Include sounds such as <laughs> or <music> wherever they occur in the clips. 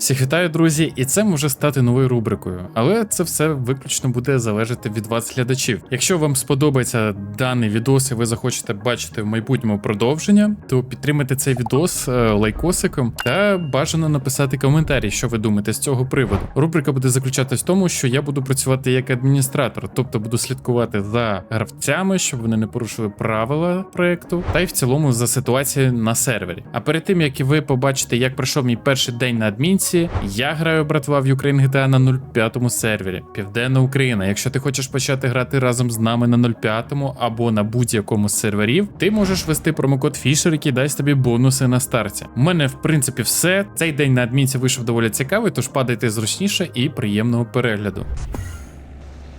Всіх вітаю, друзі, і це може стати новою рубрикою, але це все виключно буде залежати від вас, глядачів. Якщо вам сподобається даний відос і ви захочете бачити в майбутньому продовження, то підтримайте цей відос е, лайкосиком та бажано написати коментарі, що ви думаєте з цього приводу. Рубрика буде заключатись в тому, що я буду працювати як адміністратор, тобто буду слідкувати за гравцями, щоб вони не порушили правила проекту, та й в цілому за ситуацією на сервері. А перед тим як ви побачите, як пройшов мій перший день на адмінці, я граю братва в Ukraine GTA на 05 сервері, Південна Україна. Якщо ти хочеш почати грати разом з нами на 05 або на будь-якому з серверів, ти можеш ввести промокод Fisher, який дасть тобі бонуси на старті. У мене в принципі все. Цей день на адмінці вийшов доволі цікавий, тож падайте зручніше і приємного перегляду.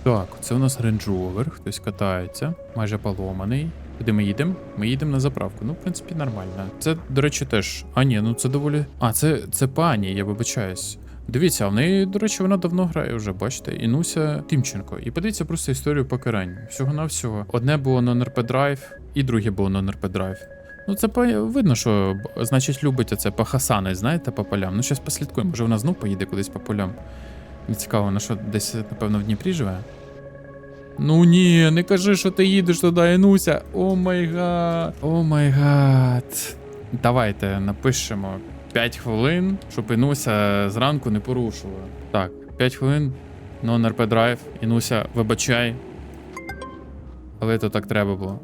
Так, це у нас Range Rover, хтось катається, майже поломаний. Куди ми їдемо? Ми їдемо на заправку. Ну, в принципі, нормально. Це, до речі, теж. А, ні, ну це доволі. А, це, це пані, я вибачаюсь. Дивіться, а в неї, до речі, вона давно грає вже, бачите, Інуся Тимченко. І подивіться просто історію покарань. Всього на всього. Одне було на НРП Драйв, і друге було на НРП Драйв. Ну, це видно, що значить любить це похасани, знаєте, по полям. Ну, зараз послідкуємо, може вона знов поїде кудись по полям. Не цікаво, вона що десь, напевно, в Дніпрі живе. Ну ні, не кажи, що ти їдеш туди, Інуся. О май гад. О май гад. Давайте напишемо 5 хвилин, щоб Інуся зранку не порушувала. Так, 5 хвилин. Non-RP Drive. Інуся, вибачай. Але то так треба було.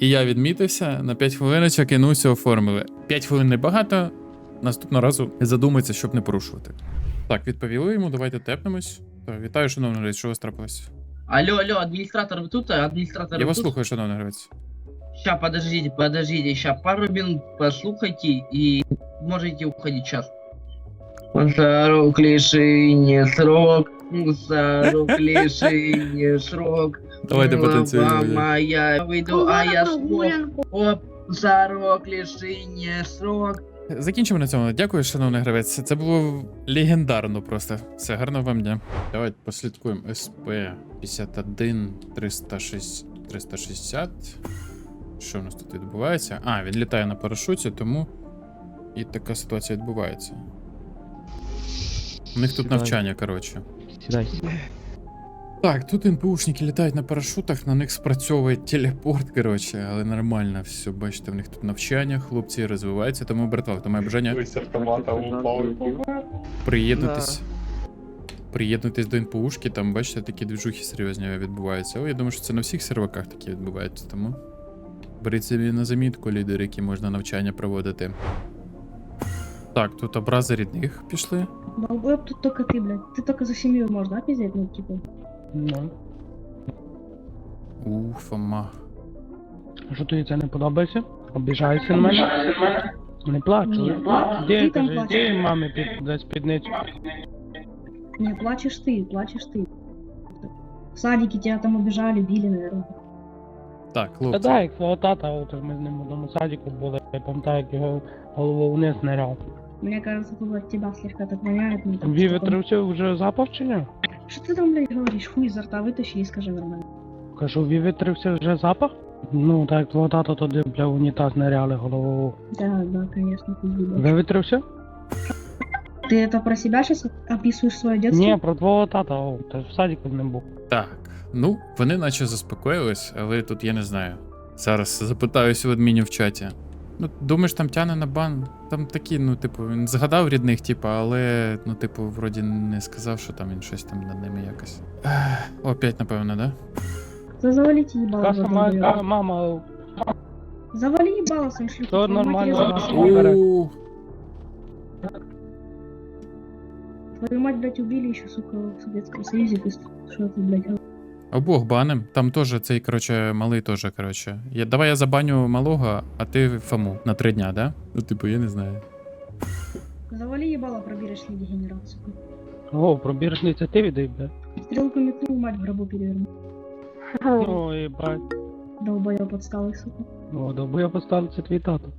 І я відмітився на 5 хвилиночок Інусю оформили. 5 хвилин небагато. Наступного разу задумається, щоб не порушувати. Так, відповіли йому, давайте тепнемось. Так, Вітаю, шановний гравець, що у вас трапилось? Алло, алло, администратор, вы тут? Администратор, Я вы вас тут? слухаю, шановний гравець. Ща, подождите, подождите, ща пару минут послухайте и можете уходить сейчас. Мусорок лишение срок, мусорок <laughs> лишение срок. Давайте Мама потанцюємо. моя, выйду, а я смог. Оп, мусорок лишение срок. Закінчимо на цьому. Дякую, шановний гравець. Це було легендарно просто. Все, гарного вам дня. Давайте послідкуємо. СП 51 306 360. Що у нас тут відбувається? А, він літає на парашуті, тому і така ситуація відбувається. У них тут Сідай. навчання, коротше. Сідай. Так, тут НПУшники літають на парашутах, на них спрацьовує телепорт, коротше, але нормально все. Бачите, в них тут навчання, хлопці розвиваються, тому братва, хто має бажання Ось автомата упав і помер. приєднатись. Приєднуйтесь до НПУшки, там, бачите, такі движухи серйозні відбуваються. Але я думаю, що це на всіх серваках такі відбуваються, тому. Беріть собі на замітку лідери, які можна навчання проводити. Так, тут образи рідних пішли. Долбоеб тут только ты, блядь. Ты только за семью можешь, да, пиздеть? Ну, типа. Ну. Уфама. А що тобі це не подобається? Обіжаєшся на мене? Не плач. Ні, Де ти там кажи, плачеш. де мамі під десь спідницю? Не, плачешь ты, плачешь ты. В садике тебя там обижали, били, наверное. Так, Та хлопці. да, як свого тата, от ми з ним в одному садіку були, я пам'ятаю, як його голову вниз ниряв. Мне кажется, тут от тебя слегка так воняет. ну, там Ві что-то- вже запав чи ні? Что ты там, блядь, говоришь? Хуй изо рта вытащи и скажи нормально. Кажу, ві витрився вже запах? Ну, так як твого тата туди, бля, в унітаз ниряли голову. Да, да, конечно, пизди, блядь. Вивітрився? Ты это про себя сейчас описываешь свое детство? Ні, про твого тата, о, ти ж в садіку з ним був. Так, ну, вони наче заспокоїлись, але тут я не знаю. Зараз запитаюсь у адмінів в чаті. Ну, думаєш, там тяне на бан? Там такі, ну, типу, він згадав рідних, типу, але, ну, типу, вроді не сказав, що там він щось там над ними якось. Ех, Опять, напевно, да? Да завалите ебало. Така в этом сама деле. мама, Завали ебало своим шлюхом. Всё твою мать нормально, резала. да. Убере. У, Твою мать, блядь, убили еще, сука, в Советском Союзе. Ты что ты, блядь, Обох баним. Там теж цей, коротше, малий теж, коротше. Я, давай я забаню малого, а ти Фому на три дня, да? Ну, типу, я не знаю. Завали ебало пробирочный дегенерат, сука. о, пробіржний це ти віддай, бля. Стрелку метнул, мать в гробу перевернул. О, їбать. Долбоёб отсталый, сука. О, добу я поставлю це твій тато.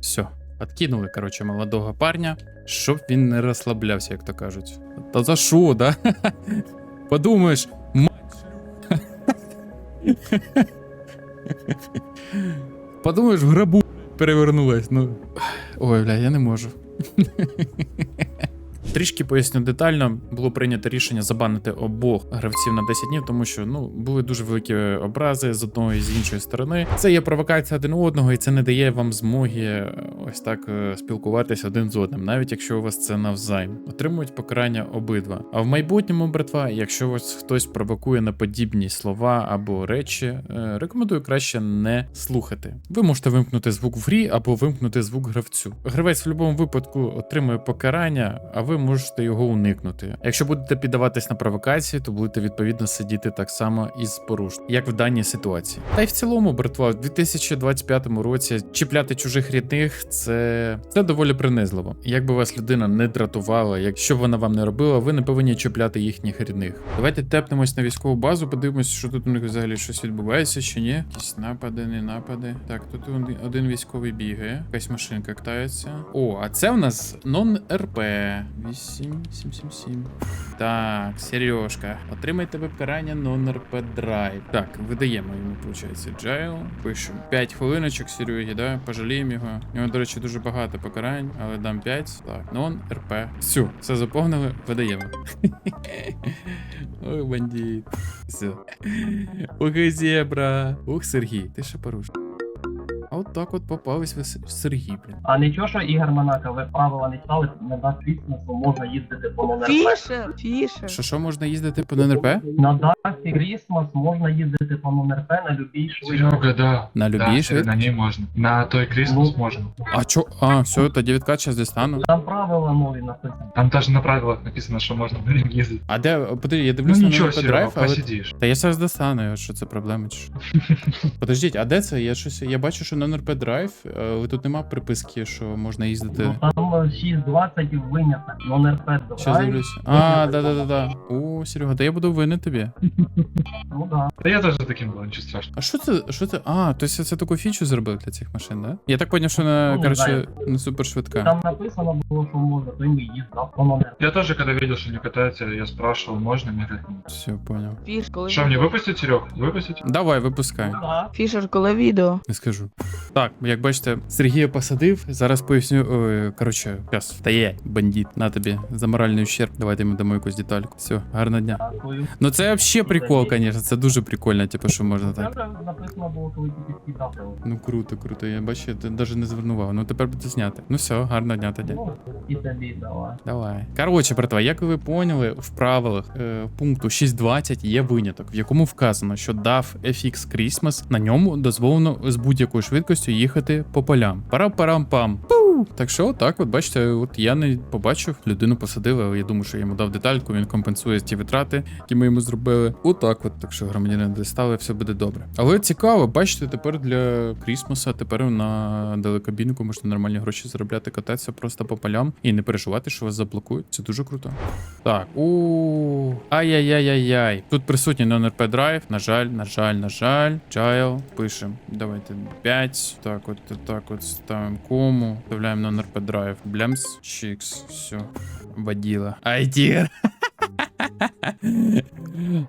Все, откинули, коротше, молодого парня, щоб він не розслаблявся, як то кажуть. Та за що, да? <laughs> Подумаєш. <laughs> Подумаєш, в грабу перевернулась. Ну. Ой, бля, я не можу. <laughs> Трішки поясню детально, було прийнято рішення забанити обох гравців на 10 днів, тому що ну були дуже великі образи з одної і з іншої сторони. Це є провокація один одного, і це не дає вам змоги е, ось так е, спілкуватися один з одним, навіть якщо у вас це навзайм. Отримують покарання обидва. А в майбутньому, братва, якщо вас хтось провокує на подібні слова або речі, е, рекомендую краще не слухати. Ви можете вимкнути звук в грі або вимкнути звук гравцю. Гравець в будь-якому випадку отримує покарання, а ви можете його уникнути. Якщо будете піддаватись на провокації, то будете відповідно сидіти так само із поруш, як в даній ситуації. Та й в цілому, братва, в 2025 році чіпляти чужих рідних це, це доволі принизливо. Як би вас людина не дратувала, якщо б вона вам не робила, ви не повинні чіпляти їхніх рідних. Давайте тепнемось на військову базу, подивимось, що тут у них взагалі щось відбувається чи ні. Якісь напади, не напади. Так, тут один, один військовий бігає, якась машинка катається. О, а це в нас нон-РП. 8777. Так, Сережка. Отримай тебе покарання нон-РП драйв. Так, видаємо йому, виходить, джайл. Пишемо 5 хвилиночок Серегі, да? Пожаліємо його. У нього, до речі, дуже багато покарань, але дам 5. Так, нон-РП. Все, все заповнили, видаємо. Ой, бандит. Все. І зебра. Ух, Сергій, ти ще поруш. От так от попались ви Сергій, блін. А нічого, що Ігор Монако, ви правила не читали, не дасть Крісмасу можна їздити по НРП. Фішер, фішер. Що що можна їздити по НРП? На Дасті Крісмас можна їздити по НРП на любій швидкості. Серега, да. На Да, любій на швидкості? ней можно. На той Крисмас Ну. можно. А чо? А, все, тоді відкат зараз дістану. Там правила нові написані. Там даже на правилах написано, что можно на нем ездить. А де, подожди, я Ну дивлюсь на ничего, НРП Серега, драйв, але... посидишь. Та я зараз достану, що це проблема чи що. <laughs> Подождіть, а де це? Я щось. Я бачу, що на НРП драйв, але тут нема приписки, що можна їздити. Ну, там е, 6.20 виняток, но НРП Щас давай. дивлюсь. А, да, да, да, да. О, Серега, та я буду винен тобі. Ну да. Да я тоже таким был, ничего страшного. А що це? Що це? А, то есть це таку фічу зробив для цих машин, да? Я так поняв, що на, Ну, не коротше, не супер швидка. Там написано було, що можна, то й ми їздав по НРП. Я тоже, когда видел, что не катается, я спрашивал, можно мне как Все, поняв. Фіш, коли Что, мне відео? выпустить, Серег? Выпустить? Давай, випускай. Ну да. Фішер, коли відео? Не скажу. Так, як бачите, Сергія посадив. Зараз поясню. Ой, коротше, час. Та бандит. На тобі за моральний ущерб. Давайте йому дамо якусь детальку. Все, гарного дня. Ну це взагалі прикол, звісно. Це дуже прикольно, типу, що можна так. Ну круто, круто. Я бачу, я навіть не звернув увагу. Ну тепер буде зняти. Ну все, гарного дня тоді. Давай. Давай. Коротше, братва, як ви поняли, в правилах е, пункту 6.20 є виняток, в якому вказано, що DAF FX Christmas на ньому дозволено з будь-якою швидкістю їхати по полям. Парам-парам-пам. Пу! Так що, отак, от бачите, от я не побачив, людину посадили, але я думаю, що я йому дав детальку, він компенсує ті витрати, які ми йому зробили. Отак, от, так що громадянин дістали, все буде добре. Але цікаво, бачите, тепер для Крісмоса, тепер на далекобійнику можна нормальні гроші заробляти, кататися просто по полям і не переживати, що вас заблокують. Це дуже круто. Так, у ай-яй-яй-яй-яй. Тут присутній non-RP драйв. На жаль, на жаль, на жаль. Джайл. Пишемо. Давайте 5. Так, от так от ставимо кому. Вставляємо non-RP драйв. Блямс. Чікс. Все. Воділа. Ай, тігр. <laughs>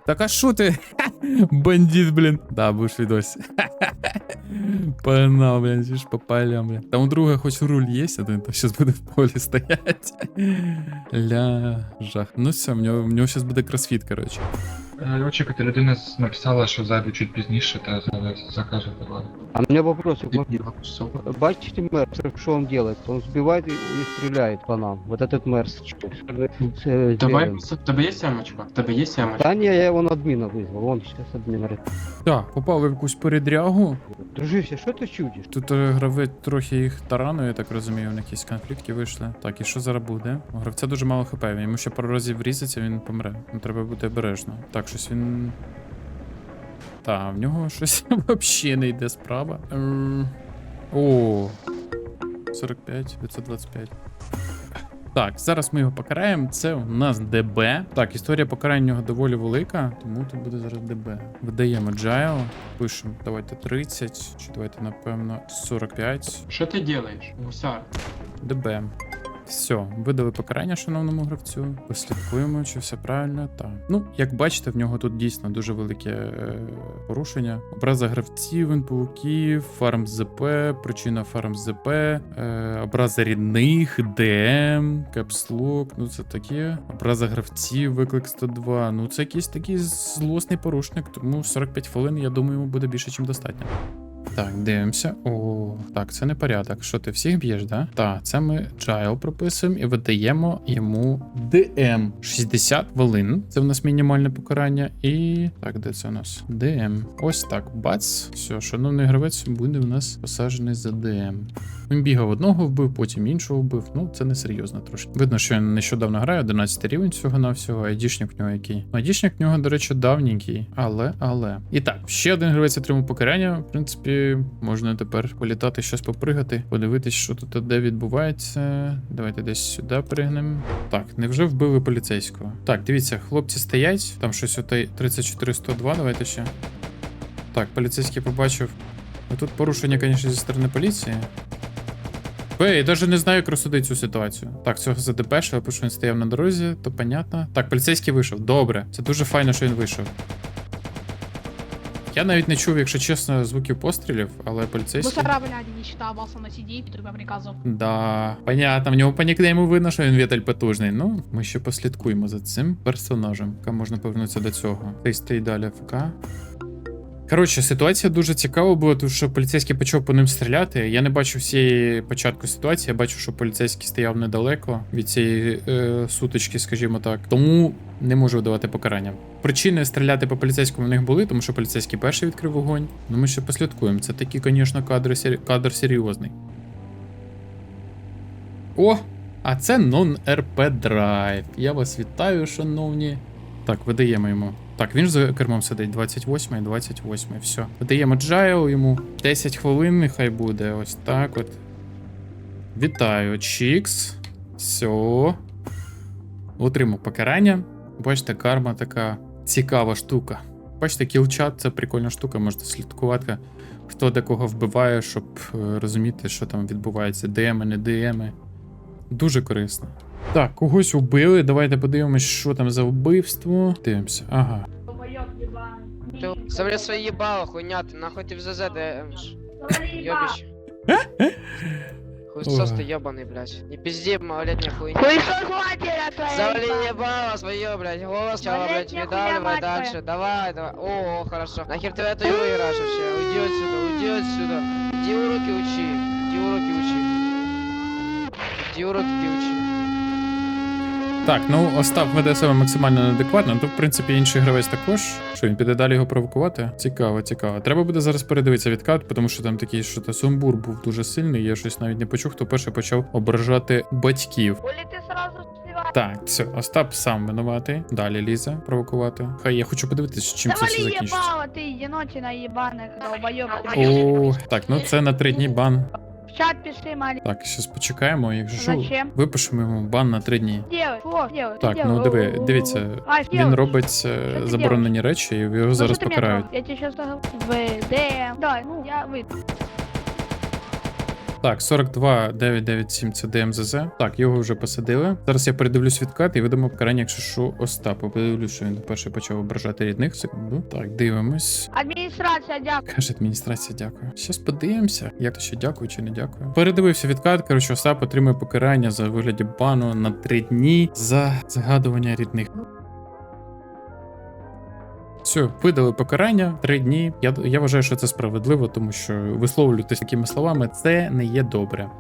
Так а що ти? <laughs> Бандит, блін. Да, будеш відос. <laughs> Погнал, блін, ж по полям, блін. Там у друга хоч руль є один, то зараз буде в полі стоять. Ля, жах. Ну все, в нього, в нього зараз буде кросфіт, коротше. Е, Очікувати, людина з- написала, що зайду чуть пізніше, та за- закаже товар. А у меня вопрос. Вот, Бачите Мерс, что он делает? Он сбивает и, и стреляет по нам. Вот этот Мерс. что с- Давай, сделаем? в тебе є сямочка? В тебе є сямочка? Да не, я его на админа вызвал. Он сейчас админ говорит. Так, попали в якусь передрягу. Дружище, что ты чудишь? Тут е, гравець трохи їх таранує, я так розумію, в них якісь конфлікти вийшли. Так, і що зараз буде? У гравця дуже мало хп, йому ще пару разів врізаться, він помре. Ну, треба бути обережно. Так, щось він. Та, в нього щось <laughs> взагалі не йде справа. Ем, О, 45, 525. Так, зараз ми його покараємо. Це у нас ДБ. Так, історія покарання у нього доволі велика, тому тут буде зараз ДБ. Видаємо джайл, пишемо, давайте 30, чи давайте, напевно, 45. Що ти робиш, гусар? ДБ. Все, видали покарання шановному гравцю. Послідкуємо, чи все правильно. Так. Ну, як бачите, в нього тут дійсно дуже велике е, порушення. Образа гравців, НПУків, фарм ЗП, причина фарм ЗП, е, образа рідних, ДМ, капслок. Ну це таке. Образа гравців, виклик 102. Ну це якийсь такий злосний порушник, тому 45 хвилин, я думаю, йому буде більше, ніж достатньо. Так, дивимося. О, так, це не порядок. Що ти всіх б'єш, да? Так, це ми джайл прописуємо і видаємо йому DM 60 хвилин. Це в нас мінімальне покарання. І так, де це у нас? DM. Ось так. Бац. Все, шановний гравець буде у нас посаджений за DM. Він бігав одного вбив, потім іншого вбив. Ну, це не серйозно трошки. Видно, що він нещодавно грає, 11 рівень всього на всього. Айдішник в нього який. Айдішник в нього, до речі, давненький. Але, але. І так, ще один гравець отримав покарання. В принципі, можна тепер політати щось попригати, подивитись, що тут де відбувається. Давайте десь сюди пригнемо. Так, невже вбили поліцейського? Так, дивіться, хлопці стоять. Там щось отой 34-102, давайте ще. Так, поліцейський побачив. Ну, Тут порушення, звісно, зі сторони поліції. Бе, я навіть не знаю, як розсудити цю ситуацію. Так, цього задепешили, бо що він стояв на дорозі, то понятно. Так, поліцейський вийшов. Добре. Це дуже файно, що він вийшов. Я навіть не чув, якщо чесно, звуків пострілів, але поліцейський. Мусора, блядь, не считался на CD, по приказу. Да, понятно, в нього по нікнейму видно, що він віталь потужний. Ну, ми ще послідкуємо за цим персонажем, яка можна повернутися до цього. Ти стій далі ФК. Коротше, ситуація дуже цікава була, тому що поліцейський почав по ним стріляти. Я не бачу всієї початку ситуації. Я бачу, що поліцейський стояв недалеко від цієї е, сутички, скажімо так. Тому не можу видавати покарання. Причини стріляти по поліцейському в них були, тому що поліцейський перший відкрив вогонь. Ну ми ще послідкуємо. Це такий, звісно, кадр, сері... кадр серйозний. О! А це non-RP Drive. Я вас вітаю, шановні. Так, видаємо йому. Так, він ж за кермом сидить 28 28 все. Видаємо джайл йому 10 хвилин, нехай буде. Ось так от. Вітаю, Чікс. Все. Отримав покарання. Бачите, карма така цікава штука. Бачите, кілчат це прикольна штука, можете слідкувати, хто де кого вбиває, щоб е, розуміти, що там відбувається. ДМи, не ДМи. Дуже корисно. Так, когось убили. Давайте подивимось, що там за вбивство. Дивимося. Ага. Ты забери свои ебало, хуйня, ты нахуй ты в ЗЗ ДМш. Ёбище. Хуйсос ты ебаный, блядь. Не пизди, малолетняя хуйня. Хуйсос матера Завали твоя! ебало свое, блядь, голос сначала, блядь, Малолетняя выдавливай хуйня, мать дальше. Давай, давай. О, хорошо. Нахер ты в эту игру играешь вообще? Уйди отсюда, уйди отсюда. Иди уроки учи. Иди уроки учи. Иди уроки учи. Так, ну Остап веде себе максимально неадекватно. То, в принципі, інший гравець також. Що він піде далі його провокувати? Цікаво, цікаво. Треба буде зараз передивитися відкат, тому що там такий що то сумбур був дуже сильний. Я щось навіть не почув, хто перший почав ображати батьків. Коли ти сразу? Так, все, Остап сам винуватий. Далі лізе провокувати. Хай я хочу подивитися, чим це все закінчиться. ти єнотіна єбаних, долбойоб. О, так, ну це на три дні бан. В чат пиши, маленький. Так, сейчас почекаємо, якщо що, Зачем? випишемо йому бан на три дні. Делай, що делай? Так, ну диви, дивіться, він робить е, ти заборонені речі, і його зараз покарають. Я тебе сейчас говорю. В ДМ. Давай, ну я выйду. Так, 42 997 це ДМЗЗ. Так, його вже посадили. Зараз я передивлюсь відкат і видамо покарання, якщо що, Остапу. Подивлюсь, що він перший почав ображати рідних. Секунду. Так, дивимось. Адміністрація, дякую. Каже адміністрація, дякую. Щас подивимося, як то ще дякую чи не дякую. Передивився відкат. Коротше, Остап отримує покарання за вигляді бану на 3 дні за згадування рідних. Все, видали покарання три дні. Я, я вважаю, що це справедливо, тому що висловлюватись такими словами це не є добре.